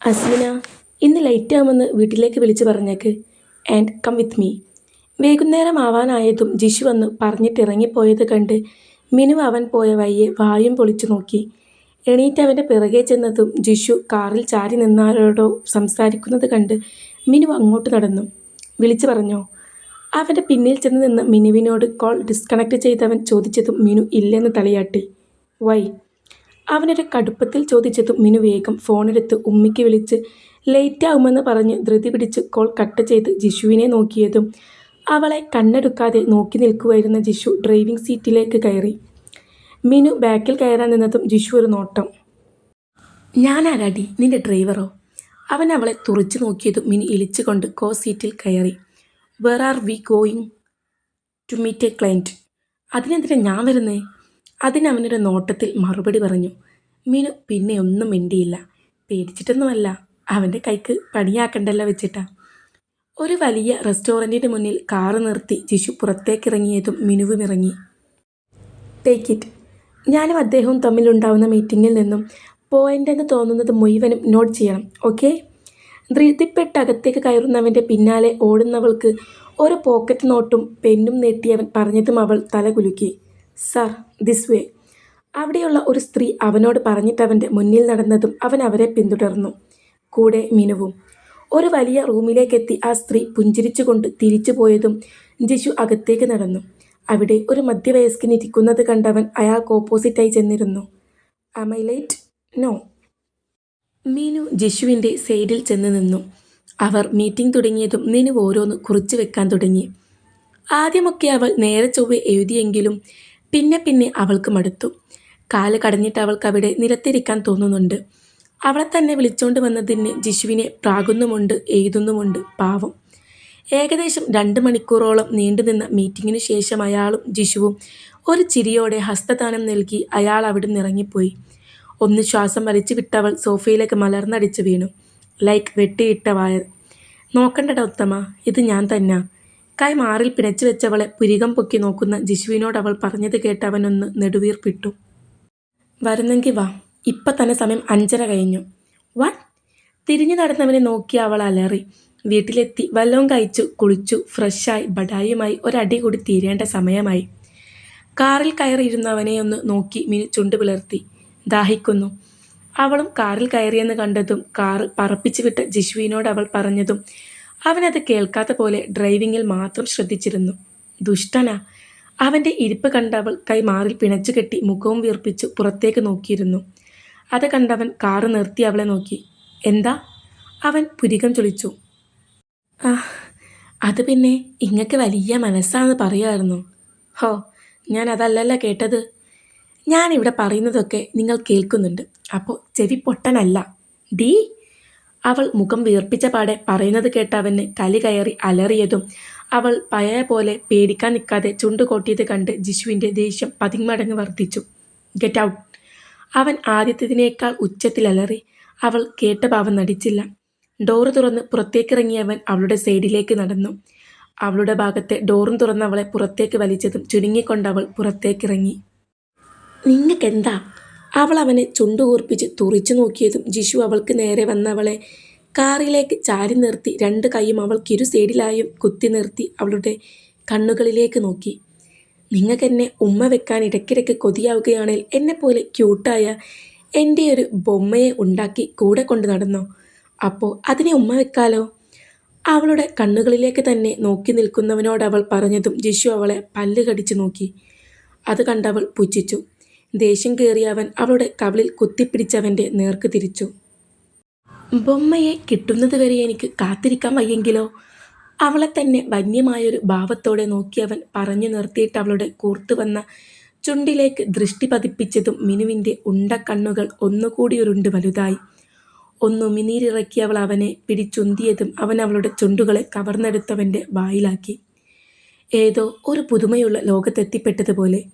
അസ്മിന ഇന്ന് ലൈറ്റ് ആവുമെന്ന് വീട്ടിലേക്ക് വിളിച്ചു പറഞ്ഞേക്ക്. ആൻഡ് കം വിത്ത് മീ വൈകുന്നേരം ആവാനായതും ജിഷു വന്ന് പറഞ്ഞിട്ടിറങ്ങിപ്പോയത് കണ്ട് മിനു അവൻ പോയ വയ്യെ വായും പൊളിച്ചു നോക്കി. എണീറ്റ് അവന്റെ പിറകെ ചെന്നതും ജിഷു കാറിൽ ചാരി നിന്നാരോടോ സംസാരിക്കുന്നത് കണ്ട് മിനു അങ്ങോട്ട് നടന്നു. വിളിച്ചു പറഞ്ഞോ? അവന്റെ പിന്നിൽ ചെന്ന് നിന്ന് മിനുവിനോട് കോൾ ഡിസ്കണക്ട് ചെയ്തവൻ ചോദിച്ചതും മിനു ഇല്ലെന്ന് തലയാട്ടി. വൈ അവനൊരു കടുപ്പത്തിൽ ചോദിച്ചതും മിനു വേഗം ഫോണെടുത്ത് ഉമ്മിക്ക് വിളിച്ച് ലേറ്റ് ആവുമെന്ന് പറഞ്ഞ് ധൃതി പിടിച്ച് കോൾ കട്ട് ചെയ്ത് ജിഷുവിനെ നോക്കിയതും അവളെ കണ്ണെടുക്കാതെ നോക്കി നിൽക്കുമായിരുന്ന ജിഷു ഡ്രൈവിംഗ് സീറ്റിലേക്ക് കയറി. മിനു ബാക്കിൽ കയറാൻ നിന്നതും ജിഷു ഒരു നോട്ടം. ഞാനാരാടി? നിന്റെ ഡ്രൈവറോ? അവൻ അവളെ തുറച്ചു നോക്കിയതും മിനി ഇളിച്ചുകൊണ്ട് കോ സീറ്റിൽ കയറി. Where are we going to meet a client അതിനെന്തിനാ ഞാൻ വരുന്നേ? അതിന് അവനൊരു നോട്ടത്തിൽ മറുപടി പറഞ്ഞു. മീനു പിന്നെ ഒന്നും മിണ്ടിയില്ല. പേടിച്ചിട്ടൊന്നുമല്ല. അവന്റെ കൈക്ക് പണിയാക്കണ്ടല്ലോ വെച്ചിട്ടാ. ഒരു വലിയ റെസ്റ്റോറന്റിന്റെ മുന്നിൽ കാറ് നിർത്തി ജിഷു പുറത്തേക്കിറങ്ങിയതും മിനുവും ഇറങ്ങി. ടേക്ക് ഇറ്റ് ഞാനും അദ്ദേഹവും തമ്മിലുണ്ടാവുന്ന മീറ്റിങ്ങിൽ നിന്നും പോയിന്റ് എന്ന് തോന്നുന്നത് മുഴുവനും നോട്ട് ചെയ്യണം ഓക്കെ ധൃതിപ്പെട്ട് അകത്തേക്ക് കയറുന്നവന്റെ പിന്നാലെ ഓടുന്നവൾക്ക് ഒരു പോക്കറ്റ് നോട്ടും പെന്നും നീട്ടിയവൻ പറഞ്ഞതും അവൾ തല കുലുക്കി സർ ദിസ് വേ അവിടെയുള്ള ഒരു സ്ത്രീ അവനോട് പറഞ്ഞിട്ടവന്റെ മുന്നിൽ നടന്നതും അവൻ അവരെ പിന്തുടർന്നു. കൂടെ മിനുവും. ഒരു വലിയ റൂമിലേക്കെത്തി ആ സ്ത്രീ പുഞ്ചിരിച്ചുകൊണ്ട് തിരിച്ചു പോയതും ജിഷു അകത്തേക്ക് നടന്നു. അവിടെ ഒരു മധ്യവയസ്കൻ ഇരിക്കുന്നത് കണ്ടവൻ അയാൾക്ക് ഓപ്പോസിറ്റായി ചെന്നിരുന്നു. അമൈലൈറ്റ് നോ മീനു ജിഷുവിന്റെ സൈഡിൽ ചെന്ന് നിന്നു. അവർ മീറ്റിംഗ് തുടങ്ങിയതും മീനു ഓരോന്ന് കുറിച്ചു വെക്കാൻ തുടങ്ങി. ആദ്യമൊക്കെ അവൾ നേരെ ചൊവ്വെ എഴുതിയെങ്കിലും പിന്നെ പിന്നെ അവൾക്ക് മടുത്തു. കാൽ കടഞ്ഞിട്ട് അവൾക്ക് അവിടെ നിലത്തിരിക്കാൻ തോന്നുന്നുണ്ട്. അവളെ തന്നെ വിളിച്ചോണ്ട് വന്നതിന് ജിഷുവിനെ പ്രാകുന്നുമുണ്ട് എഴുതുന്നുമുണ്ട് പാവം. ഏകദേശം രണ്ട് മണിക്കൂറോളം നീണ്ടുനിന്ന മീറ്റിങ്ങിനു ശേഷം അയാളും ജിഷുവും ഒരു ചിരിയോടെ ഹസ്തദാനം നൽകി അയാൾ അവിടെ നിറങ്ങിപ്പോയി ഒന്ന് ശ്വാസം വലിച്ചു വിട്ടവൾ സോഫയിലേക്ക് മലർന്നടിച്ചു വീണു. Like വെട്ടിയിട്ട wire. നോക്കണ്ടട ഉത്തമ ഇത് ഞാൻ തന്നെ. കൈ മാറിൽ പിണച്ചു വെച്ചവളെ പുരികം പൊക്കി നോക്കുന്ന ജിഷുവിനോട് അവൾ പറഞ്ഞത് കേട്ട് അവനൊന്ന് നെടുവീർപ്പിട്ടു. വരുന്നെങ്കിൽ വാ. ഇപ്പം തന്നെ സമയം അഞ്ചര കഴിഞ്ഞു. വൺ തിരിഞ്ഞു നടന്നവനെ നോക്കി അവൾ അലറി. വീട്ടിലെത്തി വല്ലവും കഴിച്ചു കുളിച്ചു ഫ്രഷായി ബഡായുമായി ഒരടി കൂടി തീരേണ്ട സമയമായി. കാറിൽ കയറിയിരുന്നവനെ ഒന്ന് നോക്കി മിനി ചുണ്ടു പിളർത്തി ദാഹിക്കുന്നു. അവളും കാറിൽ കയറിയെന്ന് കണ്ടതും കാറ് പറപ്പിച്ചു വിട്ട ജിഷുവിനോട് അവൾ പറഞ്ഞതും അവനത് കേൾക്കാത്ത പോലെ ഡ്രൈവിങ്ങിൽ മാത്രം ശ്രദ്ധിച്ചിരുന്നു. ദുഷ്ടന. അവന്റെ ഇരിപ്പ് കണ്ടവൾ കൈ മാറിൽ പിണച്ചു കെട്ടി മുഖവും വീർപ്പിച്ച് പുറത്തേക്ക് നോക്കിയിരുന്നു. അത് കണ്ടവൻ കാറ് നിർത്തി അവളെ നോക്കി. എന്താ? അവൻ പുരികം ചൊളിച്ചു ആ അത് പിന്നെ ഇങ്ങക്ക് വലിയ മനസ്സാന്ന് പറയുമായിരുന്നു ഹോ ഞാൻ അതല്ലല്ല കേട്ടത്. ഞാനിവിടെ പറയുന്നതൊക്കെ നിങ്ങൾ കേൾക്കുന്നുണ്ട്. അപ്പോൾ ചെവി പൊട്ടനല്ല. ഡീ. അവൾ മുഖം വീർപ്പിച്ച പാടെ പറയുന്നത് കേട്ടവന് കലി കയറി അലറിയതും അവൾ പഴയ പോലെ പേടിക്കാൻ നിൽക്കാതെ ചുണ്ടുകൊട്ടിയത് കണ്ട് ജിഷുവിന്റെ ദേഷ്യം പതിമടങ്ങ് വർദ്ധിച്ചു. ഗെറ്റ് ഔട്ട് അവൻ ആദ്യത്തേതിനേക്കാൾ ഉച്ചത്തിൽ അലറി. അവൾ കേട്ട ഭാവം നടിച്ചില്ല. ഡോറ് തുറന്ന് പുറത്തേക്കിറങ്ങിയവൻ അവളുടെ സൈഡിലേക്ക് നടന്നു. അവളുടെ ഭാഗത്തെ ഡോറും തുറന്ന് അവളെ പുറത്തേക്ക് വലിച്ചതും ചുരുങ്ങിക്കൊണ്ട് അവൾ പുറത്തേക്കിറങ്ങി. നിങ്ങൾക്കെന്താ അവൾ അവനെ ചുണ്ടുകൂർപ്പിച്ച് തുറിച്ചു നോക്കിയതും ജിഷു അവൾക്ക് നേരെ വന്നവളെ കാറിലേക്ക് ചാരി നിർത്തി രണ്ട് കൈയും അവൾക്കിരു സൈഡിലായും കുത്തി നിർത്തി അവളുടെ കണ്ണുകളിലേക്ക് നോക്കി. നിങ്ങൾക്കെന്നെ ഉമ്മ വെക്കാൻ ഇടയ്ക്കിടയ്ക്ക് കൊതിയാവുകയാണെങ്കിൽ എന്നെപ്പോലെ ക്യൂട്ടായ എന്റെ ഒരു ബൊമ്മയെ ഉണ്ടാക്കി കൂടെ കൊണ്ട് നടന്നോ? അപ്പോൾ അതിനെ ഉമ്മ വെക്കാലോ? അവളുടെ കണ്ണുകളിലേക്ക് തന്നെ നോക്കി നിൽക്കുന്നവനോട് അവൾ പറഞ്ഞതും ജിഷു അവളെ പല്ല് കടിച്ചു നോക്കി. അത് കണ്ടവൾ പുച്ഛിച്ചു. ദേഷ്യം കയറിയവൻ അവളുടെ കവളിൽ കുത്തിപ്പിടിച്ചവന്റെ നേർക്ക് തിരിച്ചു. ബൊമ്മയെ കിട്ടുന്നത് വരെ എനിക്ക് കാത്തിരിക്കാൻ വയ്യെങ്കിലോ? അവളെ തന്നെ വന്യമായൊരു ഭാവത്തോടെ നോക്കിയവൻ പറഞ്ഞു നിർത്തിയിട്ട് അവളുടെ കൂർത്തു വന്ന ചുണ്ടിലേക്ക് ദൃഷ്ടി പതിപ്പിച്ചതും മിനുവിന്റെ ഉണ്ടക്കണ്ണുകൾ ഒന്നുകൂടി ഉരുണ്ട് വലുതായി. ഒന്നുമിനീരിറക്കി അവൾ അവനെ പിടിച്ചുന്തിയതും അവൻ അവളുടെ ചുണ്ടുകളെ കവർന്നെടുത്തവന്റെ വായിലാക്കി. ഏതോ ഒരു പുതുമയുള്ള ലോകത്തെത്തിപ്പെട്ടതുപോലെ.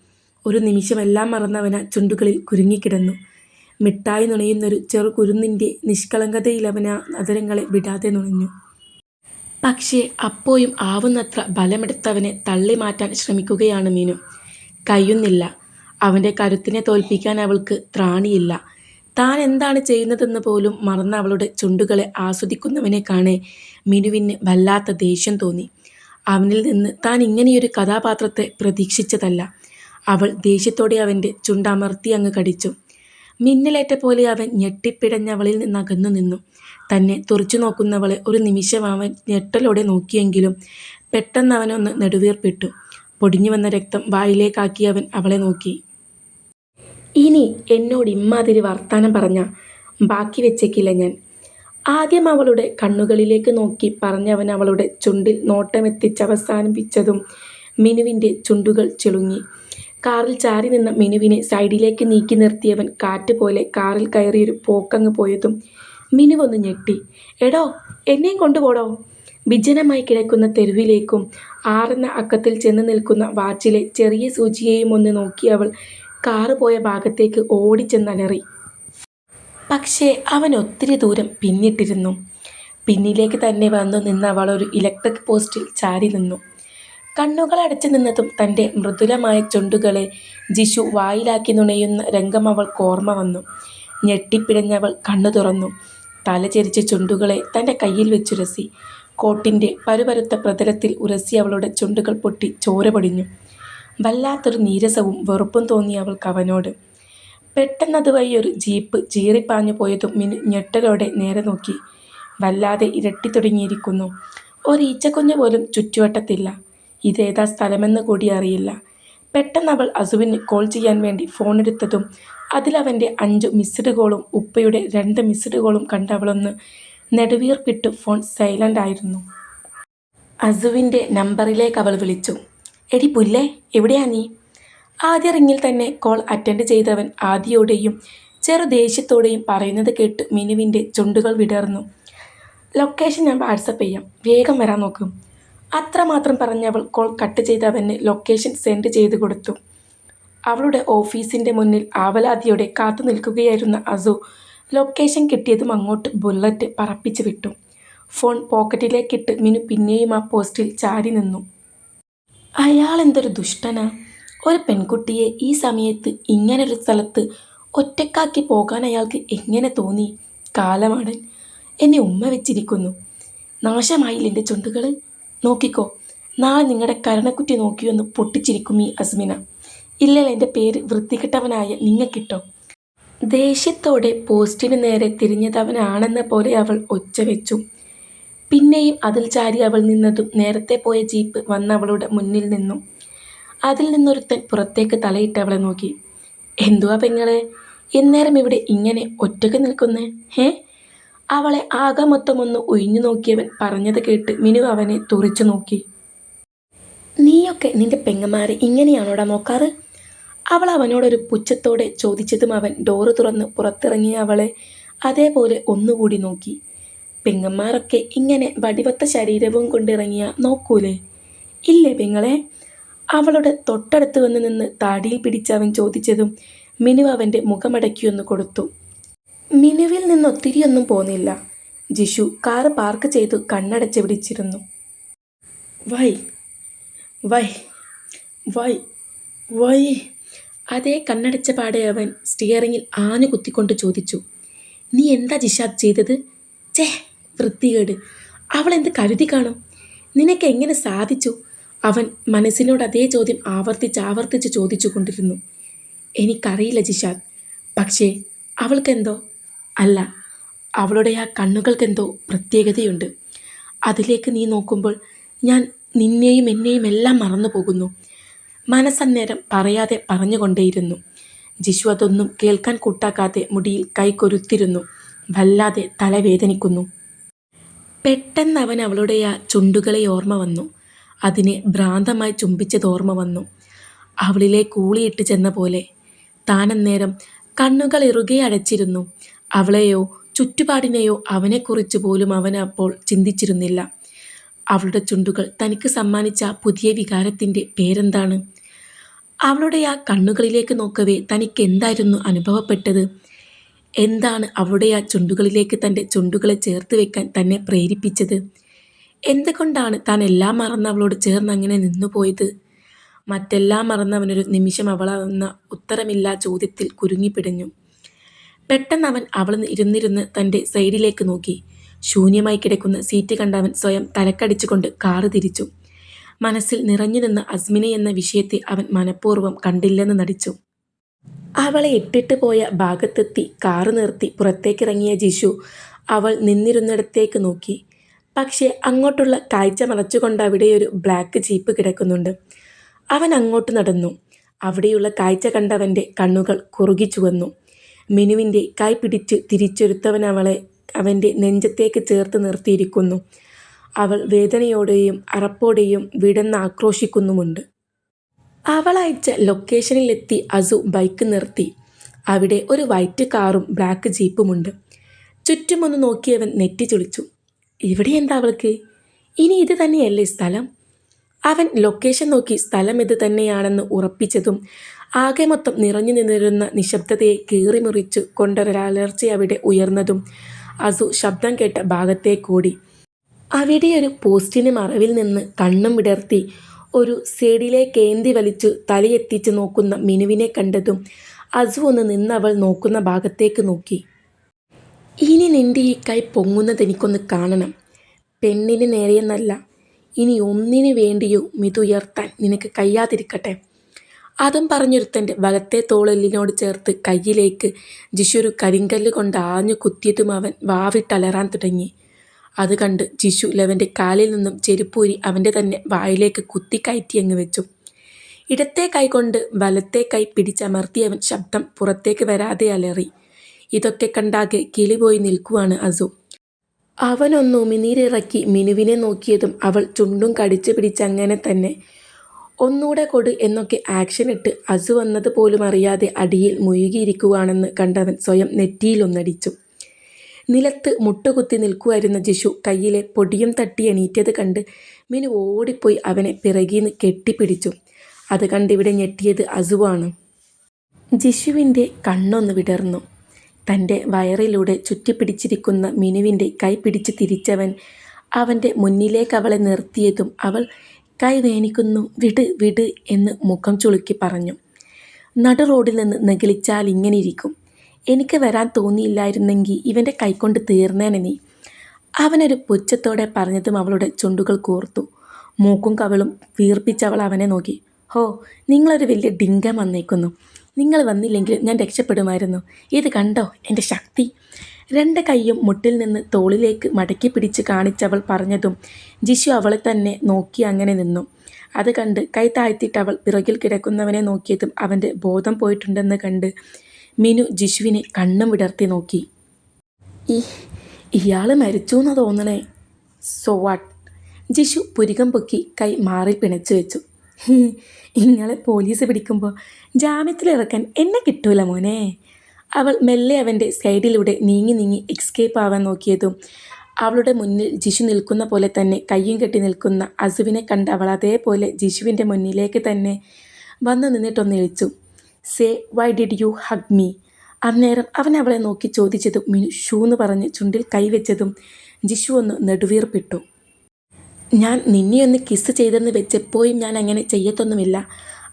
ഒരു നിമിഷമെല്ലാം മറന്നവന ചുണ്ടുകളിൽ കുരുങ്ങിക്കിടന്നു. മിഠായി നുണയുന്നൊരു ചെറു കുരുന്നിന്റെ നിഷ്കളങ്കതയിൽ അവന നഗരങ്ങളെ വിടാതെ നുണഞ്ഞു. പക്ഷേ അപ്പോഴും ആവുന്നത്ര ബലമെടുത്തവനെ തള്ളി മാറ്റാൻ ശ്രമിക്കുകയാണ് മീനു. കഴിയുന്നില്ല അവന്റെ കരുത്തിനെ തോൽപ്പിക്കാൻ അവൾക്ക് ത്രാണിയില്ല. താൻ എന്താണ് ചെയ്യുന്നതെന്ന് പോലും മറന്ന അവളുടെ ചുണ്ടുകളെ ആസ്വദിക്കുന്നവനെ കാണെ മിനുവിന് വല്ലാത്ത ദേഷ്യം തോന്നി. അവനിൽ നിന്ന് താൻ ഇങ്ങനെയൊരു കഥാപാത്രത്തെ പ്രതീക്ഷിച്ചതല്ല. അവൾ ദേഷ്യത്തോടെ അവന്റെ ചുണ്ടമർത്തി അങ്ങ് കടിച്ചു. മിന്നലേറ്റ പോലെ അവൻ ഞെട്ടിപ്പിടഞ്ഞവളിൽ നിന്ന് അകന്നു നിന്നു. തന്നെ തുറച്ചു നോക്കുന്നവളെ ഒരു നിമിഷം അവൻ ഞെട്ടലോടെ നോക്കിയെങ്കിലും പെട്ടെന്ന് അവനൊന്ന് നെടുവീർപ്പിട്ടു. പൊടിഞ്ഞു വന്ന രക്തം വായിലേക്കാക്കി അവൻ അവളെ നോക്കി. ഇനി എന്നോട് ഇമ്മാതിരി വർത്താനം പറഞ്ഞ ബാക്കി വെച്ചേക്കില്ല ഞാൻ. ആദ്യം അവളുടെ കണ്ണുകളിലേക്ക് നോക്കി പറഞ്ഞവൻ അവളുടെ ചുണ്ടിൽ നോട്ടമെത്തിച്ച് അവസാനിപ്പിച്ചതും മിനുവിന്റെ ചുണ്ടുകൾ ചെളുങ്ങി. കാറിൽ ചാരി നിന്ന മിനുവിനെ സൈഡിലേക്ക് നീക്കി നിർത്തിയവൻ കാറ്റ് പോലെ കാറിൽ കയറിയൊരു പോക്കങ്ങ് പോയതും മിനുവൊന്ന് ഞെട്ടി. എടോ എന്നെയും കൊണ്ടുപോടോ? വിജനമായി കിടക്കുന്ന തെരുവിലേക്കും ആറുന്ന അക്കത്തിൽ ചെന്ന് നിൽക്കുന്ന വാച്ചിലെ ചെറിയ സൂചിയെയും ഒന്ന് നോക്കി അവൾ കാറ് പോയ ഭാഗത്തേക്ക് ഓടിച്ചെന്നലറി. പക്ഷേ അവൻ ഒത്തിരി ദൂരം പിന്നിട്ടിരുന്നു. പിന്നിലേക്ക് തന്നെ വന്നു നിന്ന അവൾ ഒരു ഇലക്ട്രിക് പോസ്റ്റിൽ ചാരി നിന്നു. കണ്ണുകൾ അടച്ചു നിന്നതും തന്റെ മൃദുലമായ ചുണ്ടുകളെ ജിഷു വായിലാക്കി നുണയുന്ന രംഗം അവൾക്ക് ഓർമ്മ വന്നു. ഞെട്ടിപ്പിടഞ്ഞവൾ കണ്ണു തുറന്നു. തലചെരിച്ച ചുണ്ടുകളെ തന്റെ കയ്യിൽ വെച്ചുരസി. കോട്ടിന്റെ പരുപരുത്ത പ്രതലത്തിൽ ഉരസി അവളുടെ ചുണ്ടുകൾ പൊട്ടി ചോര പൊടിഞ്ഞു. വല്ലാത്തൊരു നീരസവും വെറുപ്പും തോന്നി അവൾക്ക് അവനോട് പെട്ടെന്നതുവഴി ഒരു ജീപ്പ് ചീറിപ്പാഞ്ഞു പോയതും മിനു ഞെട്ടലോടെ നേരെ നോക്കി. വല്ലാതെ ഇരട്ടി തുടങ്ങിയിരിക്കുന്നു. ഒരീച്ചക്കുഞ്ഞ് പോലും ചുറ്റുവട്ടത്തില്ല. ഇതേതാ സ്ഥലമെന്ന് കൂടി അറിയില്ല. പെട്ടെന്ന് അവൾ അസുവിന് കോൾ ചെയ്യാൻ വേണ്ടി ഫോണെടുത്തതും അതിലവന്റെ അഞ്ച് മിസ്ഡ് കോളും ഉപ്പയുടെ രണ്ട് മിസ്ഡ് കോളും കണ്ടവളൊന്ന് നെടുവീർപ്പിട്ട് ഫോൺ സൈലന്റ് ആയിരുന്നു. അസുവിന്റെ നമ്പറിലേക്ക് അവൾ വിളിച്ചു. എടി പുല്ലേ എവിടെയാ നീ? ആദ്യ റിങ്ങിൽ തന്നെ കോൾ അറ്റൻഡ് ചെയ്തവൻ ആദ്യയോടെയും ചെറു ദേഷ്യത്തോടെയും പറയുന്നത് കേട്ട് മിനുവിന്റെ ചുണ്ടുകൾ വിടർന്നു. ലൊക്കേഷൻ ഞാൻ വാട്സപ്പ് ചെയ്യാം. വേഗം വരാൻ നോക്കും. അത്രമാത്രം പറഞ്ഞവൾ കോൾ കട്ട് ചെയ്ത് അവന് ലൊക്കേഷൻ സെൻഡ് ചെയ്ത് കൊടുത്തു. അവളുടെ ഓഫീസിന്റെ മുന്നിൽ ആവലാതിയോടെ കാത്തു നിൽക്കുകയായിരുന്ന അസു ലൊക്കേഷൻ കിട്ടിയതും അങ്ങോട്ട് ബുള്ളറ്റ് പറപ്പിച്ചു വിട്ടു. ഫോൺ പോക്കറ്റിലേക്കിട്ട് മിനു പിന്നെയും ആ പോസ്റ്റിൽ ചാരി നിന്നു. അയാൾ എന്തൊരു ദുഷ്ടനാ. ഒരു പെൺകുട്ടിയെ ഈ സമയത്ത് ഇങ്ങനൊരു സ്ഥലത്ത് ഒറ്റക്കാക്കി പോകാൻ അയാൾക്ക് എങ്ങനെ തോന്നി? കാലമാടൻ. എന്നെ ഉമ്മ വെച്ചിരിക്കുന്നു. നാശമായില്ല എന്റെ ചുണ്ടുകൾ നോക്കിക്കോ നാളെ നിങ്ങളുടെ കരണക്കുറ്റി നോക്കിയൊന്ന് പൊട്ടിച്ചിരിക്കും ഈ അസ്മിന. ഇല്ലല്ല എന്റെ പേര് വൃത്തികെട്ടവനായ നിങ്ങൾക്കിട്ടോ. ദേഷ്യത്തോടെ പോസ്റ്റിന് നേരെ തിരിഞ്ഞതവനാണെന്ന പോലെ അവൾ ഒച്ച വെച്ചു. പിന്നെയും അതിൽ ചാരി അവൾ നിന്നതും നേരത്തെ പോയ ജീപ്പ് വന്നവളുടെ മുന്നിൽ നിന്നു. അതിൽ നിന്നൊരുത്തൻ പുറത്തേക്ക് തലയിട്ട് അവളെ നോക്കി. എന്തുവാ പെങ്ങളെ എന്നേരം ഇവിടെ ഇങ്ങനെ ഒറ്റയ്ക്ക് നിൽക്കുന്നേ? ഹേ അവളെ ആകെ മൊത്തമൊന്ന് ഒഴിഞ്ഞു നോക്കിയവൻ പറഞ്ഞത് കേട്ട് മിനു അവനെ തുറിച്ചു നോക്കി. നീയൊക്കെ നിന്റെ പെങ്ങന്മാരെ ഇങ്ങനെയാണോടാ നോക്കാറ്? അവൾ അവനോടൊരു പുച്ഛത്തോടെ ചോദിച്ചതും അവൻ ഡോറ് തുറന്ന് പുറത്തിറങ്ങിയ അവളെ അതേപോലെ ഒന്നുകൂടി നോക്കി. പെങ്ങന്മാരൊക്കെ ഇങ്ങനെ വടിവത്ത ശരീരവും കൊണ്ടിറങ്ങിയ നോക്കൂലേ? ഇല്ലേ പെങ്ങളെ? അവളുടെ തൊട്ടടുത്ത് വന്ന് നിന്ന് താടിയിൽ പിടിച്ച് അവൻ ചോദിച്ചതും മിനു അവന്റെ മുഖമടക്കിയൊന്ന് കൊടുത്തു. മിനുവിൽ നിന്ന് ഒത്തിരിയൊന്നും പോന്നില്ല. ജിഷു കാറ് പാർക്ക് ചെയ്തു കണ്ണടച്ച് പിടിച്ചിരുന്നു. Why why why why. അതേ കണ്ണടച്ച പാടെ അവൻ സ്റ്റിയറിങ്ങിൽ ആഞ്ഞു കുത്തിക്കൊണ്ട് ചോദിച്ചു നീ എന്താ ജിഷാദ് ചെയ്തത്? ചേ വൃത്തികേട്. അവൾ എന്ത് കരുതി കാണും? നിനക്ക് എങ്ങനെ സാധിച്ചു? അവൻ മനസ്സിനോട് അതേ ചോദ്യം ആവർത്തിച്ച് ആവർത്തിച്ച് ചോദിച്ചു കൊണ്ടിരുന്നു എനിക്കറിയില്ല ജിഷാദ് പക്ഷേ അവൾക്കെന്തോ അല്ല അവളുടെ ആ കണ്ണുകൾക്കെന്തോ പ്രത്യേകതയുണ്ട്. അതിലേക്ക് നീ നോക്കുമ്പോൾ ഞാൻ നിന്നെയും എന്നെയും എല്ലാം മറന്നു പോകുന്നു മനസ്സന്നേരം പറയാതെ പറഞ്ഞുകൊണ്ടേയിരുന്നു. ജിഷു അതൊന്നും കേൾക്കാൻ കൂട്ടാക്കാതെ മുടിയിൽ കൈക്കൊരുത്തിരുന്നു വല്ലാതെ തലവേദനിക്കുന്നു. പെട്ടെന്ന് അവൻ അവളുടെ ആ ചുണ്ടുകളെ ഓർമ്മ വന്നു. അതിനെ ഭ്രാന്തമായി ചുംബിച്ചത് ഓർമ്മ വന്നു. അവളിലെ കൂളിയിട്ട് ചെന്ന പോലെ താനന്നേരം കണ്ണുകൾ ഇറുകെ അടച്ചിരുന്നു. അവളെയോ ചുറ്റുപാടിനെയോ അവനെക്കുറിച്ച് പോലും അവൻ അപ്പോൾ ചിന്തിച്ചിരുന്നില്ല. അവളുടെ ചുണ്ടുകൾ തനിക്ക് സമ്മാനിച്ച പുതിയ വികാരത്തിന്റെ പേരെന്താണ്? അവളുടെ ആ കണ്ണുകളിലേക്ക് നോക്കവേ തനിക്ക് എന്തായിരുന്നു അനുഭവപ്പെട്ടത്? എന്താണ് അവളുടെ ആ ചുണ്ടുകളിലേക്ക് തന്റെ ചുണ്ടുകളെ ചേർത്ത് വെക്കാൻ തന്നെ പ്രേരിപ്പിച്ചത്? എന്തുകൊണ്ടാണ് താൻ എല്ലാം മറന്ന് അവളോട് ചേർന്ന് അങ്ങനെ നിന്നുപോയത്? മറ്റെല്ലാം മറന്നവനൊരു നിമിഷം അവളെന്ന ഉത്തരമില്ലാ ചോദ്യത്തിൽ കുരുങ്ങിപ്പിടഞ്ഞു പെട്ടെന്ന് അവൻ അവൾ ഇരുന്നിരുന്ന് തന്റെ സൈഡിലേക്ക് നോക്കി. ശൂന്യമായി കിടക്കുന്ന സീറ്റ് കണ്ടവൻ സ്വയം തലക്കടിച്ചുകൊണ്ട് കാറ് തിരിച്ചു. മനസ്സിൽ നിറഞ്ഞു നിന്ന അസ്മിനെ എന്ന വിഷയത്തെ അവൻ മനഃപൂർവം കണ്ടില്ലെന്ന് നടിച്ചു. അവളെ ഇട്ടിട്ട് പോയ ഭാഗത്തെത്തി കാറ് നിർത്തി പുറത്തേക്കിറങ്ങിയ ജിഷു അവൾ നിന്നിരുന്നിടത്തേക്ക് നോക്കി. പക്ഷേ അങ്ങോട്ടുള്ള കാഴ്ച മറച്ചുകൊണ്ട് അവിടെ ഒരു ബ്ലാക്ക് ജീപ്പ് കിടക്കുന്നുണ്ട്. അവൻ അങ്ങോട്ട് നടന്നു. അവിടെയുള്ള കാഴ്ച കണ്ടവന്റെ കണ്ണുകൾ കുറുകി ചുവന്നു. മിനുവിന്റെ കൈ പിടിച്ച് തിരിച്ചൊരുത്തവൻ അവളെ അവന്റെ നെഞ്ചത്തേക്ക് ചേർത്ത് നിർത്തിയിരിക്കുന്നു. അവൾ വേദനയോടെയും അറപ്പോടെയും വിടന്ന് ആക്രോശിക്കുന്നുമുണ്ട്. അവൾ അയച്ച ലൊക്കേഷനിലെത്തി അസു ബൈക്ക് നിർത്തി. അവിടെ ഒരു വൈറ്റ് കാറും ബ്ലാക്ക് ജീപ്പുമുണ്ട്. ചുറ്റുമൊന്ന് നോക്കിയവൻ നെറ്റി ചുളിച്ചു. ഇവിടെ എന്താ അവൾക്ക്? ഇനി ഇത് തന്നെയല്ലേ സ്ഥലം? അവൻ ലൊക്കേഷൻ നോക്കി സ്ഥലം ഇത് തന്നെയാണെന്ന് ഉറപ്പിച്ചതും ആകെ മൊത്തം നിറഞ്ഞു നിന്നിരുന്ന നിശബ്ദതയെ കീറിമുറിച്ചു കൊണ്ടൊരലർച്ച അവിടെ ഉയർന്നതും അസു ശബ്ദം കേട്ട ഭാഗത്തേക്കൂടി അവിടെ ഒരു പോസ്റ്റിന് മറവിൽ നിന്ന് കണ്ണും വിടർത്തി ഒരു സേഡിലെ കേന്തി വലിച്ചു തലയെത്തിച്ച് നോക്കുന്ന മിനുവിനെ കണ്ടതും അസു ഒന്ന് നിന്നവൾ നോക്കുന്ന ഭാഗത്തേക്ക് നോക്കി. ഇനി നിന്റെ ഈ കൈ പൊങ്ങുന്നത് എനിക്കൊന്ന് കാണണം. പെണ്ണിന് നേരെയെന്നല്ല. ഇനി ഒന്നിനു വേണ്ടിയോ മിതുയർത്താൻ നിനക്ക് കഴിയാതിരിക്കട്ടെ. അതും പറഞ്ഞൊരുത്തന്റെ വലത്തെ തോളെല്ലിനോട് ചേർത്ത് കയ്യിലേക്ക് ജിഷു കരിങ്കല്ല് കൊണ്ട് ആഞ്ഞു കുത്തിയതും അവൻ വാവിട്ടലറാൻ തുടങ്ങി. അത് കണ്ട് ജിഷു ലവന്റെ കാലിൽ നിന്നും ചെരുപ്പൂരി അവന്റെ തന്നെ വായിലേക്ക് കുത്തി കുത്തിക്കയറ്റി അങ്ങ് വെച്ചു. ഇടത്തെ കൈ കൊണ്ട് വലത്തെ കൈ പിടിച്ചമർത്തി അവൻ ശബ്ദം പുറത്തേക്ക് വരാതെ അലറി. ഇതൊക്കെ കണ്ടാകെ കിളി പോയി നിൽക്കുവാണ് അസു. അവനൊന്ന് ഉമിനീരിറക്കി മിനുവിനെ നോക്കിയതും അവൾ ചുണ്ടും കടിച്ചു പിടിച്ചങ്ങനെ തന്നെ ഒന്നൂടെ കൊടു എന്നൊക്കെ ആക്ഷൻ ഇട്ട് അസു വന്നത് പോലും അറിയാതെ അടിയിൽ മുഴുകിയിരിക്കുവാണെന്ന് കണ്ടവൻ സ്വയം നെറ്റിയിലൊന്നടിച്ചു നിലത്ത് മുട്ടുകുത്തി നിൽക്കുമായിരുന്ന ജിഷു കയ്യിലെ പൊടിയും തട്ടി എണീറ്റത് കണ്ട് മിനു ഓടിപ്പോയി അവനെ പിറകീന്ന് കെട്ടിപ്പിടിച്ചു. അത് കണ്ടിവിടെ ഞെട്ടിയത് അസുവാണ്. ജിഷുവിന്റെ കണ്ണൊന്ന് വിടർന്നു. തന്റെ വയറിലൂടെ ചുറ്റിപ്പിടിച്ചിരിക്കുന്ന മിനുവിന്റെ കൈ പിടിച്ച് തിരിച്ചവൻ അവന്റെ മുന്നിലേക്ക് അവളെ നിർത്തിയതും അവൾ കൈ വേനിക്കുന്നു. വിട് വിട് എന്ന് മുഖം ചുളുക്കി പറഞ്ഞു. നട റോഡിൽ നിന്ന് നെഗളിച്ചാൽ ഇങ്ങനെ ഇരിക്കും. എനിക്ക് വരാൻ തോന്നിയില്ലായിരുന്നെങ്കിൽ ഇവന്റെ കൈകൊണ്ട് തീർന്നേനെ നീ. അവനൊരു പുച്ഛത്തോടെ പറഞ്ഞതും അവളുടെ ചുണ്ടുകൾ കോർത്തു. മൂക്കും കവളും വീർപ്പിച്ചവൾ അവനെ നോക്കി. ഹോ നിങ്ങളൊരു വലിയ ഡിങ്കം വന്നേക്കുന്നു. നിങ്ങൾ വന്നില്ലെങ്കിൽ ഞാൻ രക്ഷപ്പെടുമായിരുന്നു. ഇത് കണ്ടോ? എന്റെ ശക്തി. രണ്ട് കൈയും മുട്ടിൽ നിന്ന് തോളിലേക്ക് മടക്കി പിടിച്ച് കാണിച്ചവൾ പറഞ്ഞതും ജിഷു അവളെ തന്നെ നോക്കി അങ്ങനെ നിന്നു. അത് കണ്ട് കൈ താഴ്ത്തിയിട്ട് അവൾ പിറകിൽ കിടക്കുന്നവനെ നോക്കിയതും അവന്റെ ബോധം പോയിട്ടുണ്ടെന്ന് കണ്ട് മിനു ജിഷുവിനെ കണ്ണും വിടർത്തി നോക്കി. ഈ ഇയാൾ മരിച്ചു എന്ന് തോന്നണേ. So what? ജിഷു പുരികം പൊക്കി കൈ മാറി പിണച്ചു വെച്ചു. ഇങ്ങളെ പോലീസ് പിടിക്കുമ്പോൾ ജാമ്യത്തിലിറക്കാൻ എന്നെ കിട്ടൂല മോനെ. അവൾ മെല്ലെ അവന്റെ സൈഡിലൂടെ നീങ്ങി നീങ്ങി എക്സ്കേപ്പ് ആവാൻ നോക്കിയതും അവളുടെ മുന്നിൽ ജിഷു നിൽക്കുന്ന പോലെ തന്നെ കയ്യും കെട്ടി നിൽക്കുന്ന അസുവിനെ കണ്ട് അവൾ അതേപോലെ ജിഷുവിന്റെ മുന്നിലേക്ക് തന്നെ വന്നു നിന്നിട്ടൊന്ന് ഇളിച്ചു say why did you hug me അന്നേരം അവൻ അവളെ നോക്കി ചോദിച്ചതും മിനു ഷൂ എന്ന് പറഞ്ഞ് ചുണ്ടിൽ കൈവച്ചതും ജിഷു ഒന്ന് നെടുവീർപ്പിട്ടു. ഞാൻ നിന്നെ ഒന്ന് കിസ് ചെയ്തെന്ന് വെച്ചപ്പോഴും ഞാൻ അങ്ങനെ ചെയ്യത്തൊന്നുമില്ല.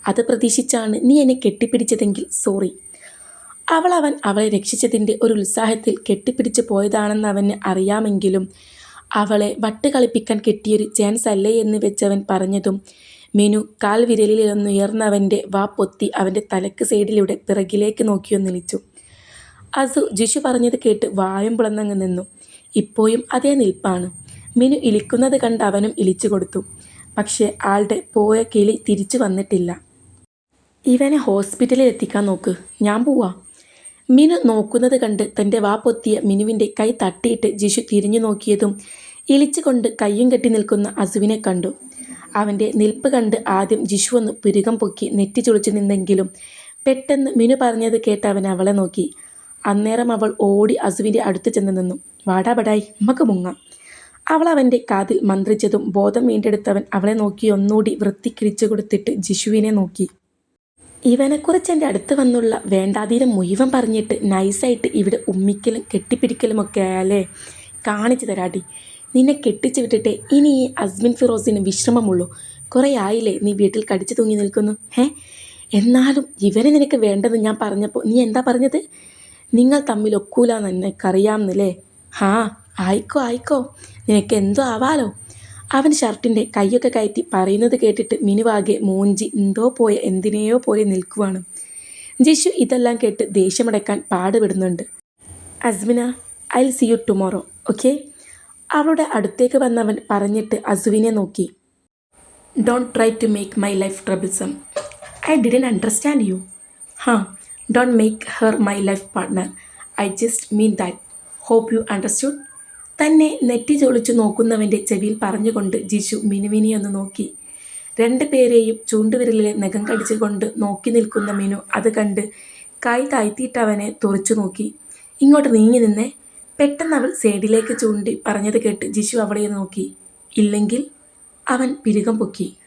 അത് പ്രതീക്ഷിച്ചാണ് നീ എന്നെ കെട്ടിപ്പിടിച്ചതെങ്കിൽ സോറി അവൾ അവൻ അവളെ രക്ഷിച്ചതിന്റെ ഒരു ഉത്സാഹത്തിൽ കെട്ടിപ്പിടിച്ച് പോയതാണെന്ന് അവന് അറിയാമെങ്കിലും അവളെ വട്ട് കളിപ്പിക്കാൻ കിട്ടിയൊരു ചാൻസ് അല്ലേ എന്ന് വെച്ചവൻ പറഞ്ഞതും മിനു കാൽ വിരലിലൊന്നുയർന്നവന്റെ വാ പൊത്തി അവന്റെ തലക്ക് സൈഡിലൂടെ പിറകിലേക്ക് നോക്കിയൊന്നിളിച്ചു അസു ജിഷു പറഞ്ഞത് കേട്ട് വായും പുളന്നങ്ങ് നിന്നു. ഇപ്പോഴും അതേ നിൽപ്പാണ്. മെനു ഇളിക്കുന്നത് കണ്ട് അവനും ഇളിച്ചു കൊടുത്തു. പക്ഷേ ആളുടെ പോയ കിളി തിരിച്ചു വന്നിട്ടില്ല. ഇവനെ ഹോസ്പിറ്റലിൽ എത്തിക്കാൻ നോക്ക്. ഞാൻ പോവാ. മിനു നോക്കുന്നത് കണ്ട് തന്റെ വാ പൊത്തിയ മിനുവിന്റെ കൈ തട്ടിയിട്ട് ജിഷു തിരിഞ്ഞു നോക്കിയതും ഇളിച്ചുകൊണ്ട് കയ്യും കെട്ടി നിൽക്കുന്ന അസുവിനെ കണ്ടു. അവന്റെ നിൽപ്പ് കണ്ട് ആദ്യം ജിഷു ഒന്ന് പുരുകം പൊക്കി നെറ്റി ചുളിച്ചു നിന്നെങ്കിലും പെട്ടെന്ന് മിനു പറഞ്ഞത് കേട്ട് അവൻ അവളെ നോക്കി. അന്നേരം അവൾ ഓടി അസുവിന്റെ അടുത്ത് ചെന്ന് നിന്നു. വാടാപടായി നമുക്ക് മുങ്ങാം. അവൾ അവന്റെ കാതിൽ മന്ത്രിച്ചതും ബോധം വീണ്ടെടുത്തവൻ അവളെ നോക്കി ഒന്നുകൂടി വൃത്തിക്കിരിച്ചു കൊടുത്തിട്ട് ജിഷുവിനെ നോക്കി. ഇവനെക്കുറിച്ച് എന്റെ അടുത്ത് വന്നുള്ള വേണ്ടാതീരം മുഴുവൻ പറഞ്ഞിട്ട് നൈസായിട്ട് ഇവിടെ ഉമ്മിക്കലും കെട്ടിപ്പിടിക്കലും ഒക്കെ ആയാലേ? കാണിച്ചു തരാടി. നിന്നെ കെട്ടിച്ചു വിട്ടിട്ട് ഇനി ഈ അസ്മിൻ ഫിറോസിന് വിശ്രമമുള്ളൂ. കുറേ ആയില്ലേ നീ വീട്ടിൽ കടിച്ചു തൂങ്ങി നിൽക്കുന്നു? ഏ എന്നാലും ഇവനെ നിനക്ക് വേണ്ടത് ഞാൻ പറഞ്ഞപ്പോൾ നീ എന്താ പറഞ്ഞത്? നിങ്ങൾ തമ്മിൽ ഒക്കൂലെന്ന് എനിക്കറിയാമെന്നല്ലേ ഹാ ആയിക്കോ ആയിക്കോ. നിനക്ക് എന്തോ ആവാലോ? അവൻ ഷർട്ടിന്റെ കൈയൊക്കെ കയറ്റി പറയുന്നത് കേട്ടിട്ട് മിനുവാകെ മൂഞ്ചി എന്തോ പോയ എന്തിനെയോ പോലെ നിൽക്കുവാണ്. ജിഷു ഇതെല്ലാം കേട്ട് ദേഷ്യമടക്കാൻ പാടുപെടുന്നുണ്ട്. Asmina I see you tomorrow okay അവളുടെ അടുത്തേക്ക് വന്നവൻ പറഞ്ഞിട്ട് അസുവിനെ നോക്കി. Don't try to make my life troublesome I didn't understand you ഹാ don't make her my life partner I just mean that hope you understood തന്നെ നെറ്റി ചൊളിച്ചു നോക്കുന്നവന്റെ ചെവിയിൽ പറഞ്ഞുകൊണ്ട് ജിഷു മിനുവിനെ ഒന്ന് നോക്കി. രണ്ട് പേരെയും ചൂണ്ടുവിരലിലെ നഖം കടിച്ചുകൊണ്ട് നോക്കി നിൽക്കുന്ന മിനു അത് കണ്ട് കൈ താഴ്ത്തിയിട്ട് അവനെ തുറച്ചു നോക്കി. ഇങ്ങോട്ട് നീങ്ങി നിന്നേ പെട്ടെന്ന് അവൾ സൈഡിലേക്ക് ചൂണ്ടി പറഞ്ഞത് കേട്ട് ജിഷു അവളെ നോക്കി. ഇല്ലെങ്കിൽ അവൻ പിരുകം പൊക്കി.